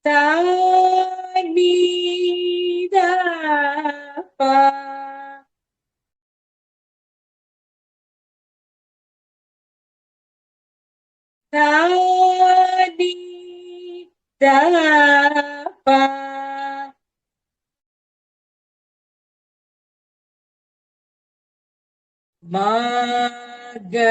Tani dapat tadi dapat magerisa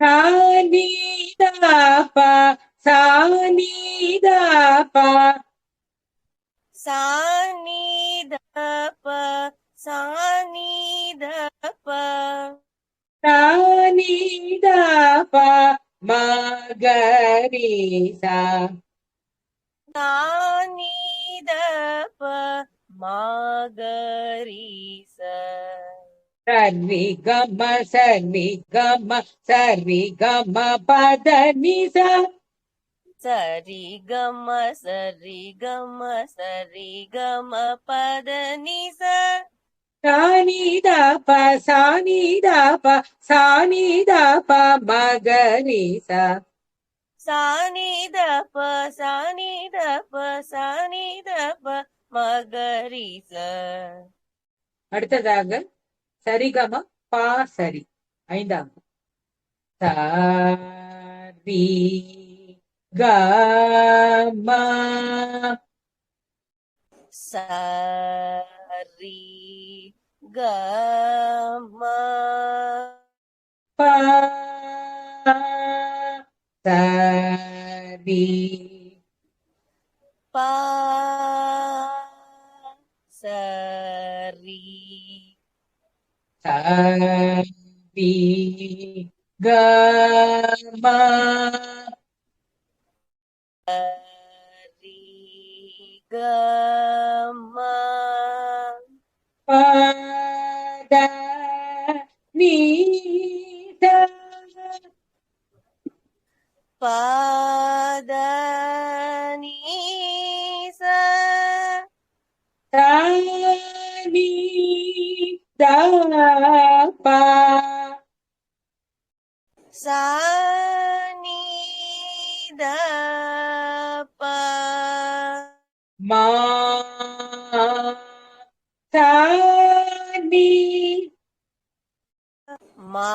ni da pa sa ni da pa sa ni da pa sa ni da pa sa ni da pa ma ga ri sa sa ni da pa ma ga Sarvi Gama Sarvi Gama Sarvi Gama Padanisa சரி கம சரி கம சரி கம பத நிச Sanidapa Sanidapa Sanidapa Magarisa சானிதப சானிதப சானிதப மகரிச அடுத்ததாக సరిగమ పా సరి. అయిందా? సరి గమ సరి గమ పా సరి పా Gapi Gama Hari Gama Pada Nida Pada Nisa Tang dapa சானிதப ma tani மா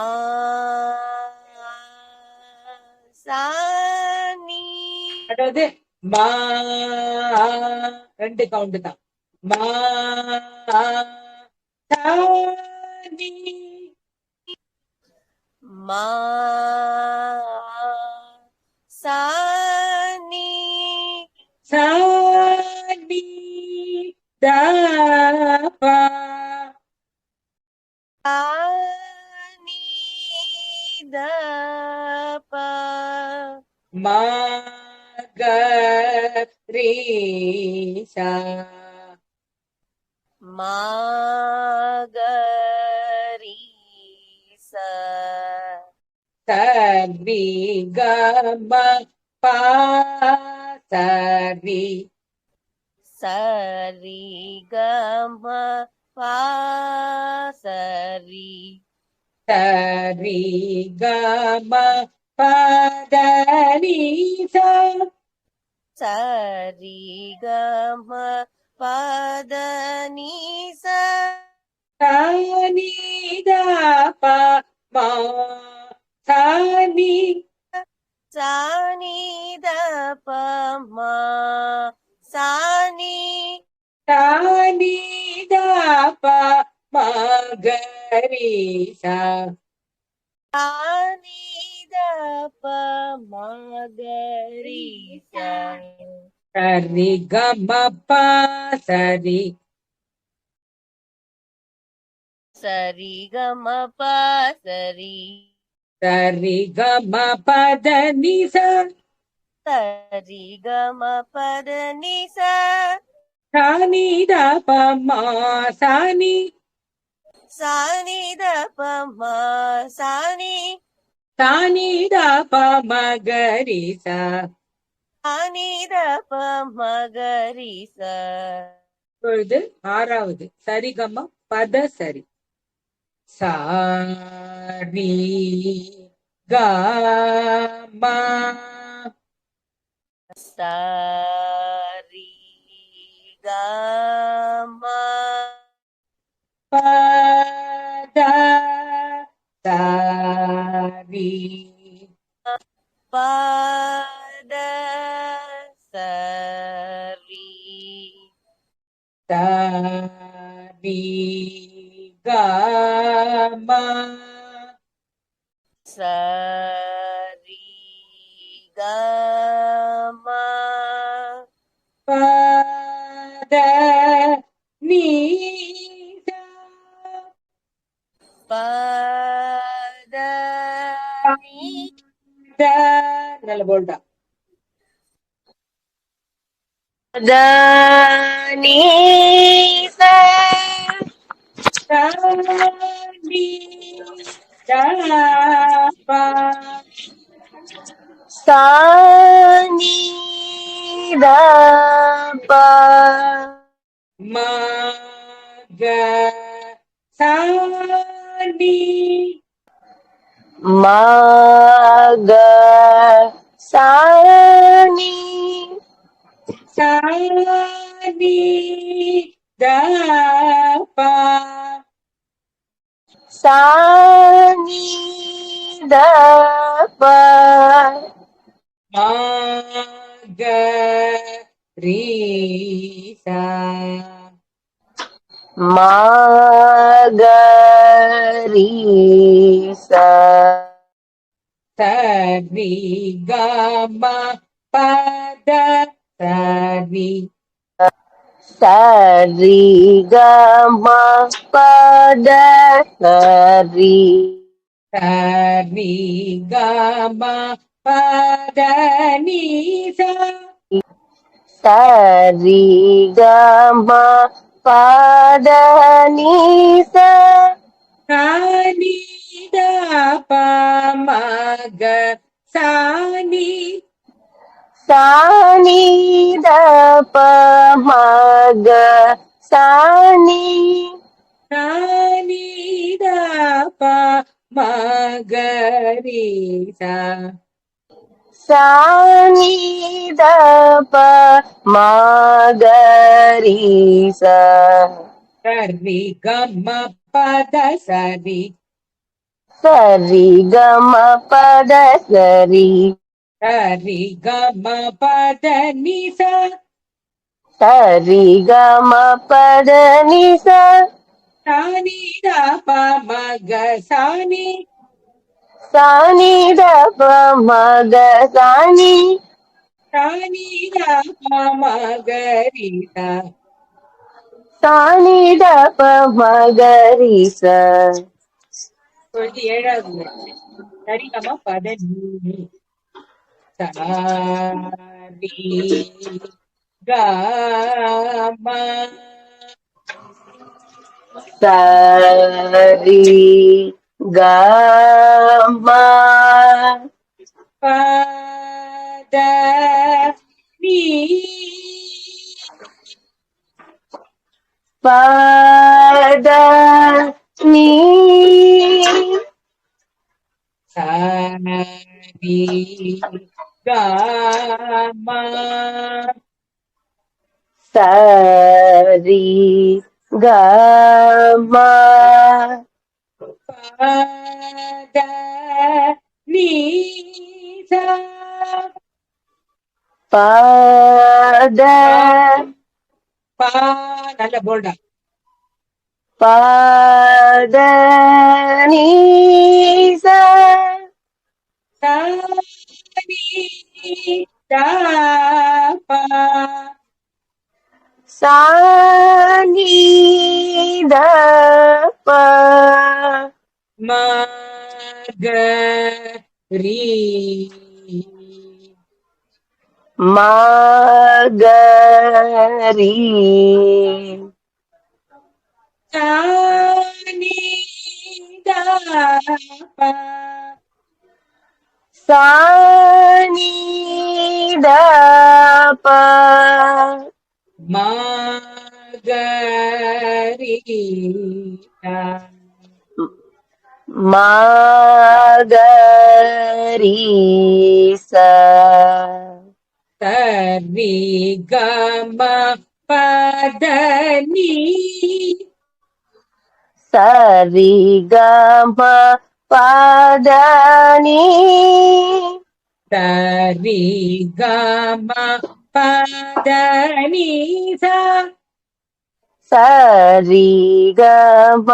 சானி அதாவது மா. ரெண்டு கவுண்ட் தான். மா tadi ma sani sadi dapat, ani dapa. Magatrisa ma சரி சரி சரி சரி சரி சரி சரி சரி சரி Sani da pa ma Sani Sani da pa ma Sani Sani da pa ma gari sa Sani da pa ma gari sa Sari ga ma pa sari சரி கம ப சரி சரி கம பத நிச சரி கம பத நிச சானி த ப மா சானி சானி த ப ம சானி சானி த ப மகரி ச சானி த ப மகரி ச இப்பொழுது ஆறாவது சரிகம பத சரி சாரி க ம சாரி கம பத சரி பத சரி சரி കാമ സരി ഗമ പദ നീ പദ നല്ല ബോൾഡാ. ദ നീ സ di dapat sangi dapat maga sani, sani dapat sani dapat Margarita. Margarita. Sarvi Gama Pada Sarvi மக ரீசா மகரீச சரி கம பத சரி சரி கம பத சரி சரி கம பத நீசா சரி கம பத நீச சாணி தப மக சாணி சானி సాని దప మగ సాని సాని దప మగరీస సాని దప మగరీస సరి. గమ పద సరి సరి గమ పద సరి. சரி கம பத நிசா சரி கம பத நிச மக சானி த ப மக சானி சாணி தப மகரீசா சானி த ப மகரீச இப்பொழுது ஏழாவது வரிசை. சரிகம பத நீ tadi gama tari gama pada Mi. Pada Mi. tadi கம சரி கம பத நீ பத. பா நல்ல போல்டா பத pa sa ni magari, magari, ma ga sa ni Sani dapat Margarita Margarisa Sarigama Padani. Sarigama பதனி சரி கம பதனி சா. சரி கம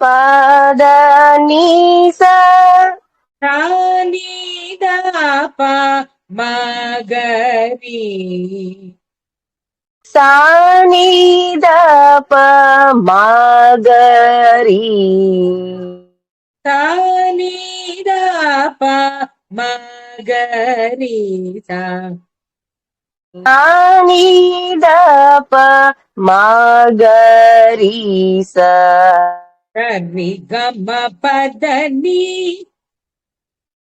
பதனி சானிதப மகரி. சானிதப மகரி. tani dapa magarita tani dapa magarisa Sari gama padani.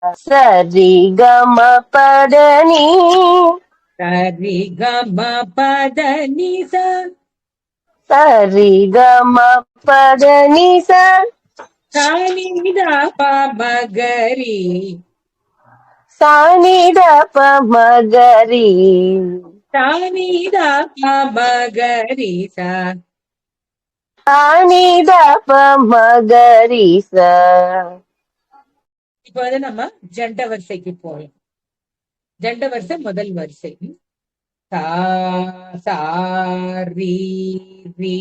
Sari gama padani. Sari gama padani sa. Sari gama padani sa. மகரி சானிதப மகரி சானிதப மகரி சா. சானிதப மகரிச இப்போ வந்து நம்ம ஜண்ட வரிசைக்கு போறோம் ஜண்ட வரிசை முதல் வரிசை. சா சா ரி ரி.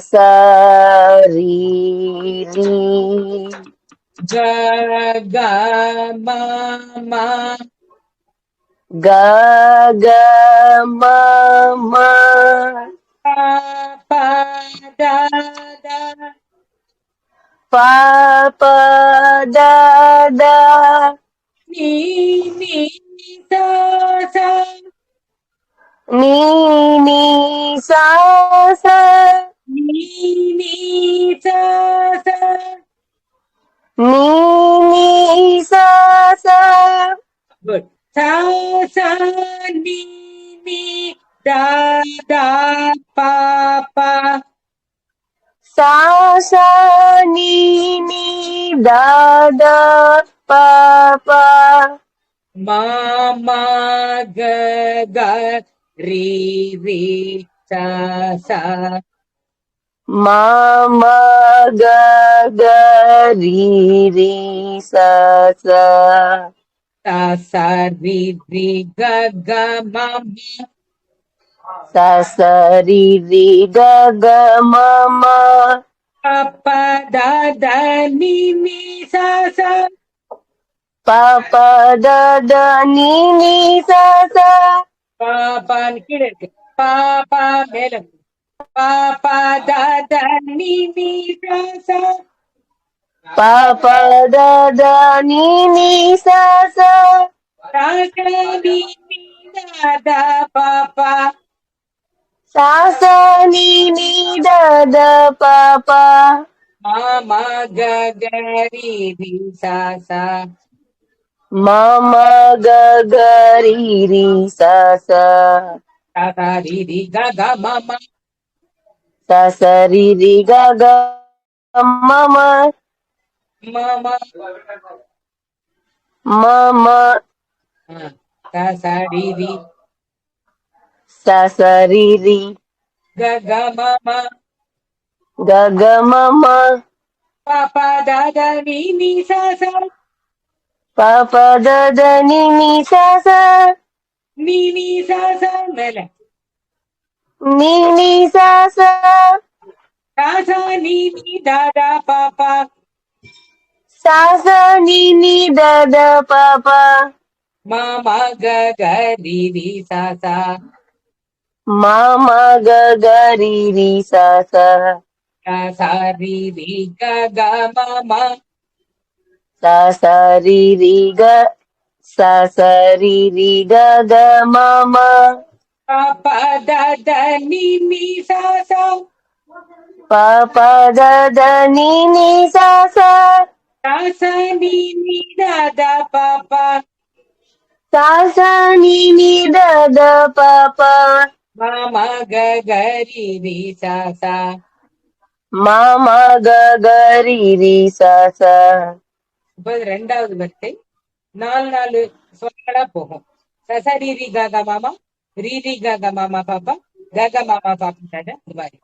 sarili gagamama gagamama papadada papadada ni ni sa sa ni ni sa sa ni ni sa sa ni ni sa sa good sa sa ni ni da da pa pa sa sa ni ni da da pa pa ma ma ga ga ri ri sa sa ma ma ga ga ri ri sa sa sa sa ri ri ga ga ma ma sa sa ri ri ga ga ma ma pa pa da da ni ni sa sa pa pa da da ni ni sa sa ப ப த த நீ நீ ச ச ni ni sa sa மேல நீ நீ ச ச sa sa ni ni Mama gagariri sasa Gaga riri gaga mama. sasa riri gaga mama Mama. mama Ah, Sasa riri sasa riri gaga mama. gaga mama Papa dada mimi sasa. పదని మిసస mini సస మెల. Mini సస. సస నిని దద పాప. సస నిని దద పాప. మమ గగరిరి సస. మమ గగరిరి సస. సస రిరి గగ మమ సరి రి గ సరి రి గ గ మమ పద ని ని సా సా పద ని ని సా సా సా ని ని ద ద ప ప సా సా ని ని ద ద ప ప మమ గ గ రి రి సా సా మమ గ గ రి రి సా సా இது ரெண்டாவது வரிசை. நாலு நாலு சொற்களா போகும். சச ரி ரி மாமா ரீரி ரி மாமா பாப்பா க மாமா பாப்பா டாடா மாதிரி.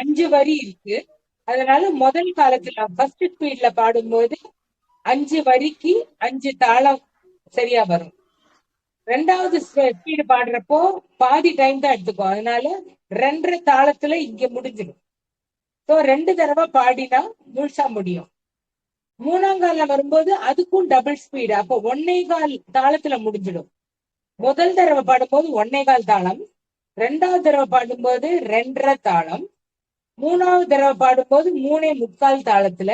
அஞ்சு வரி இருக்கு. அதனால முதல் காலத்துல ஃபர்ஸ்ட் ஸ்பீட்ல பாடும்போது அஞ்சு வரிக்கு அஞ்சு தாளம் சரியா வரும். ரெண்டாவது ஸ்பீடு பாடுறப்போ பாதி டைம் தான் எடுத்துக்கும். அதனால ரெண்டரை தாளத்துல இங்க முடிஞ்சிடும். ஸோ ரெண்டு தடவை பாடினா முழுசா முடியும். மூணாம் வரும்போது அதுக்கும் டபுள் ஸ்பீடு அப்போ ஒன்னே கால் தாளத்துல முடிஞ்சிடும். முதல் தடவை பாடும்போது ஒன்னே கால் தாளம். ரெண்டாவது தடவை பாடும்போது ரெண்டரை தாளம். மூணாவது தடவை பாடும்போது மூணே முக்கால் தாளத்துல.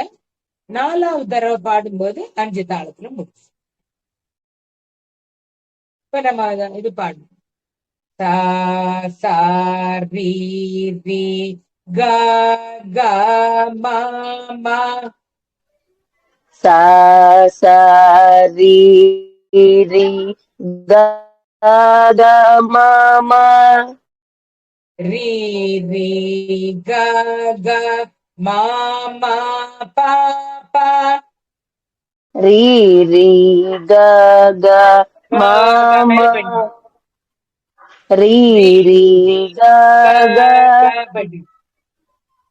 நாலாவது தடவை பாடும்போது அஞ்சு தாளத்துல முடிச்சு இப்ப நம்ம இது பாடணும். சா சா ரி க க సరి రి గ మమ రి రి గ గ మమ పాప రి రి గ గ మమ రి గ గ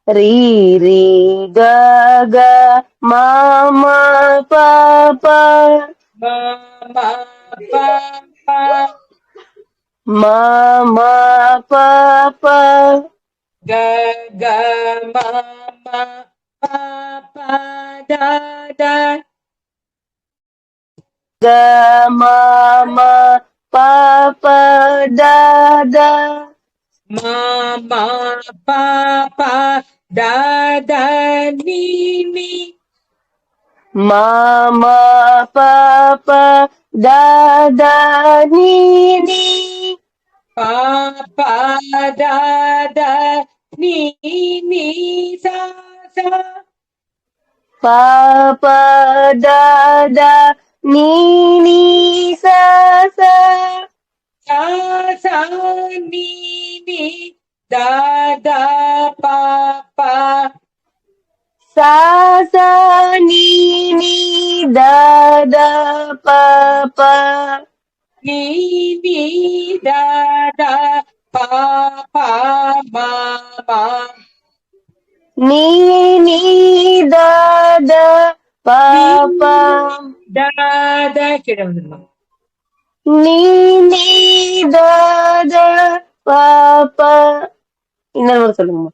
Riri gaga mama papa. Mama papa. Mama papa. Gaga mama papa dada. Gaga mama papa dada. Mama papa. దాదీని మామా పాప దాదీని పాప దాద నీని సాసా. పాప దాద నీని సాసా. సాసా నీని da da pa pa. Sa sa ni ni da da pa pa. Ni ni da da pa pa ma ma. Ni ni da da pa pa. da da kira ni ni da da pa pa. ம ம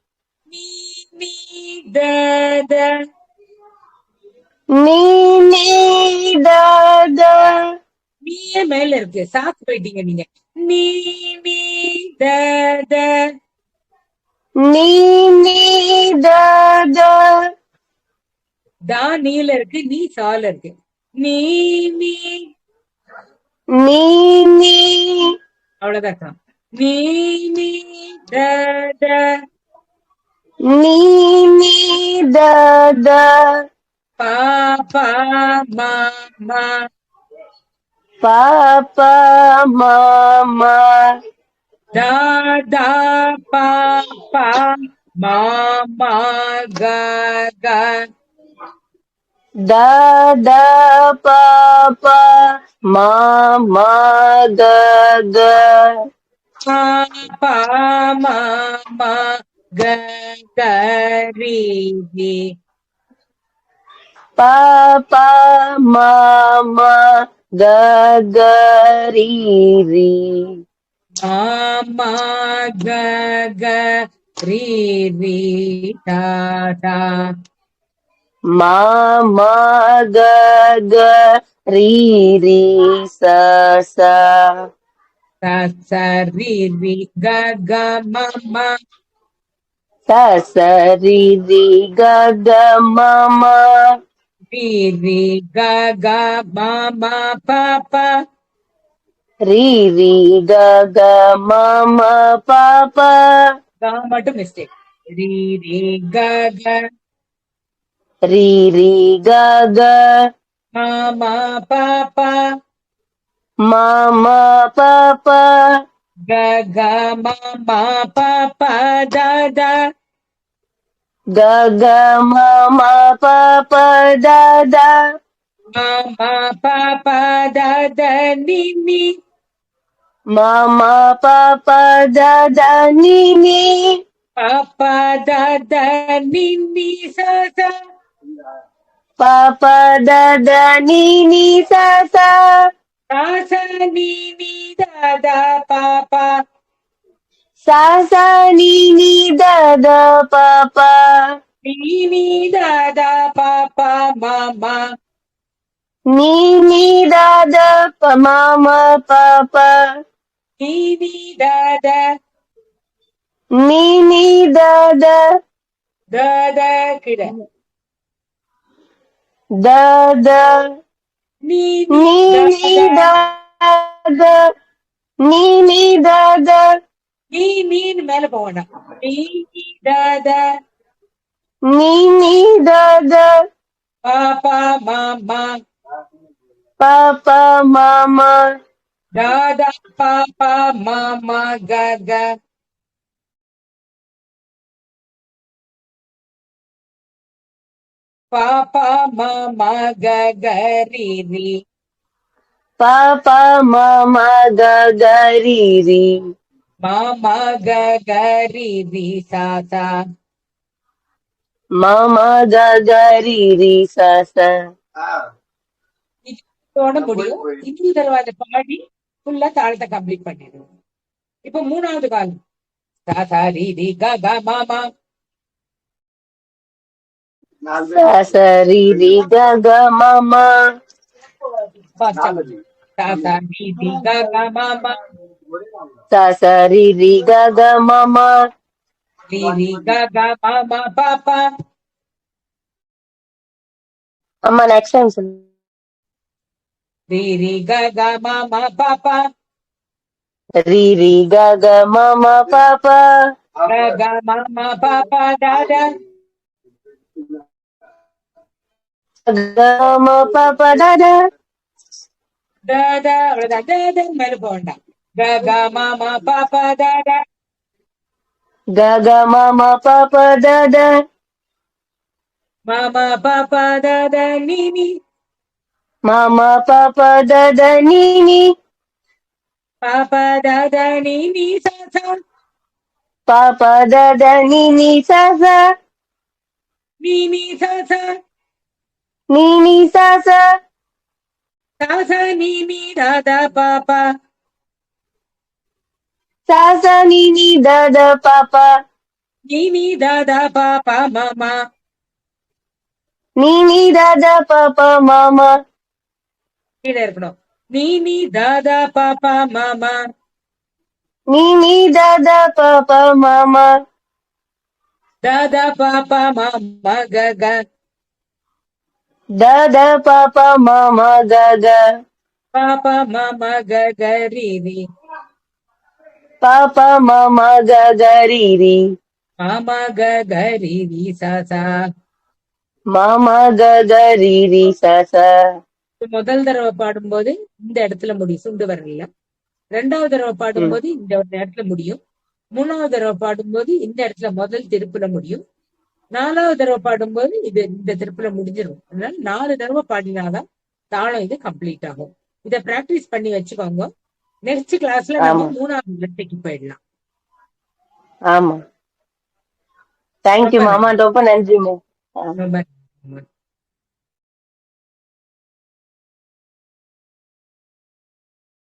இன்னொரு த நீயே மேல இருக்கு. சாக்கு போயிட்டீங்க நீங்க. த த நீ நீ த த தா நீல இருக்கு நீ சால இருக்கு. நீ நீ நீ நீ அவ்வளவுதான் Ni ni da da. Ni ni da da. Pa pa ma ma. Pa pa ma ma. Da da pa pa ma ma ga ga. Da da pa pa ma ma ga ga. పామా గరి పాప మామ గగరి మామ గగరి టాటా మామ గగరి సస ம ம க க ரி ரி மா மா க க ரி ரி டா டா ம ம க க ரி ரி ச ச ச ச ரி ரி க க ம ம ச ச சரி ரி க க மாமா ரி ரி க க மா மா பா பா ரி ரி க க மாமா பாப்பா கா மட்டும் மிஸ்டேக் ரி ரி க க ரி ரி க க மா மா பா பா మమ పప. గగ మమ పప దద గగ మమ పప దద మమ పప దద నిని మమ పప దద నిని పప దద నిని సద పప దద నిని సద Sasani ni ni da da pa pa. Sasani ni ni da da pa pa. Ni ni da da pa pa ma ma. Ni ni da da pa ma ma pa pa. Ni ni da da. Ni ni da da. Da da kida. Da da. நீ நீன்னு மேல போக வேண்டாம் நீ நீ da நீ நீ pa ma ma பாப்பா மாமா da da pa pa ma ga ga ri ri sa sa மாமா ககரிரி சச. இதோட முடியும். இன்னொரு தடவை அதை பாடி ஃபுல்லா தாளத்தை கம்ப்ளீட் பண்ணிடுவோம். இப்போ மூணாவது காலம் சா சா ரி ரி க க மா மா. சசரிரி கக மாமா ಸರಿ ರಿ ಗ ಗ ಮ ಮ ಸ ಸರಿ ರಿ ಗ ಗ ಮ ಮ ಅಮ್ಮ ನೆಕ್ಸ್ಟ್ ಟೈಮ್ ಸರ್ ರಿ ರಿ ಗ ಗ ಮ ಮ ಪ ಪ മേലെ പോകണ്ട ഗഗ മമ പപ ദ ഗഗ മമ പപ ദ മമ പപ ദ നിനി മമ പപ ദ നിനി പപ ദ നിനി സസ പപ ദ നിനി സസ നിനി സസ நீ நீ மாமா பாப்பா டாடா நீ நீ சா பாப்பா சாசா நீ நீ சா சா நீ நீ சாசா சா சா நீ நீ டா டா பா பா சாசா நீ நீ டாடா பாப்பா நீ நீ நீ டாடா பாப்பா மாமா கீழே இருக்கணும் நீ நீ மா நீ நீ டாடா பாப்பா மாமா டா டா பா பா மா மா க க டாடா பாப்பா மாமா கக பா பா மா மா க க ரி ரி க க சா முதல் தடவை பாடும்போது இந்த இடத்துல முடியும். சுண்டு வரல. ரெண்டாவது தடவை பாடும்போது இந்த இடத்துல முடியும். மூணாவது தடவை பாடும்போது இந்த இடத்துல முதல் திருப்புல முடியும். நாலாவது தடவை பாடும்போது இது இந்த திருப்புல முடிஞ்சிடும் அதனால நாலு தடவை பாடினாதான் தாளம் இது கம்ப்ளீட் ஆகும். இத பிராக்டிஸ் பண்ணி வச்சுக்கோங்க. நெக்ஸ்ட் கிளாஸ்ல நம்ம. மூணாவது வரிசைக்கு போயிடலாம். ஆமா. தேங்க்யூ மாமா. ரொம்ப நன்றி ரொம்ப